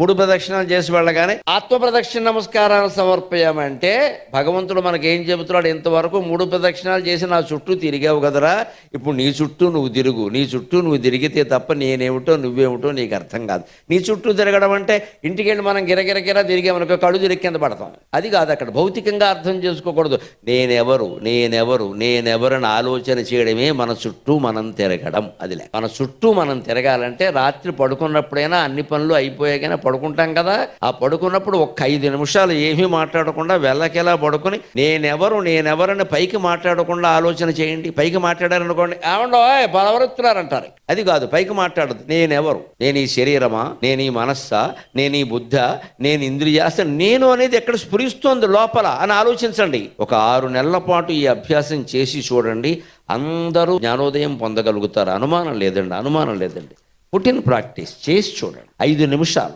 మూడు ప్రదక్షిణాలు చేసి వెళ్ళగానే ఆత్మ ప్రదక్షిణ నమస్కారాలు సమర్పయామంటే భగవంతుడు మనకి ఏం చెబుతున్నాడు? ఇంతవరకు మూడు ప్రదక్షిణాలు చేసి నా చుట్టూ తిరిగావు కదరా. ఇప్పుడు నీ చుట్టూ నువ్వు తిరుగు. నీ చుట్టూ నువ్వు తిరిగితే తప్ప నేనేమిటో నువ్వేమిటో నీకు అర్థం కాదు. నీ చుట్టూ తిరగడం అంటే ఇంటికి వెళ్ళి మనం గిరగిరగిర తిరిగామనుకో కళ్ళు తిరిగి కింద పడతాం. అది కాదు అక్కడ. భౌతికంగా అర్థం చేసుకోకూడదు. నేనెవరు? నేనెవరు? నేనెవరని ఆలోచన చేయడమే మన చుట్టూ మనం తిరగడం. అదిలే మన చుట్టూ మనం తిరగాలంటే రాత్రి పడుకున్నప్పుడైనా అన్ని పనులు అయిపోయాకైనా పడుకుంటాం కదా ఆ పడుకున్నప్పుడు ఒక ఐదు నిమిషాలు ఏమీ మాట్లాడకుండా వెళ్ళకెలా పడుకుని నేనెవరు నేనెవరని పైకి మాట్లాడకుండా ఆలోచన చేయండి పైకి మాట్లాడారనుకోండి ఏమండో బలవరుతున్నారంటారు అది కాదు పైకి మాట్లాడదు నేనెవరు? నేను ఈ శరీరమా? నేను ఈ మనస్సా? నేను ఈ బుద్ధ? నేను ఇంద్రియాస నేను అనేది ఎక్కడ స్ఫురిస్తోంది లోపల అని ఆలోచించండి. ఒక ఆరు నెలల పాటు ఈ అభ్యాసం చేసి చూడండి అందరూ జ్ఞానోదయం పొందగలుగుతారు? అనుమానం లేదండి అనుమానం లేదండి. పుట్టిన ప్రాక్టీస్ చేసి చూడండి ఐదు నిమిషాలు.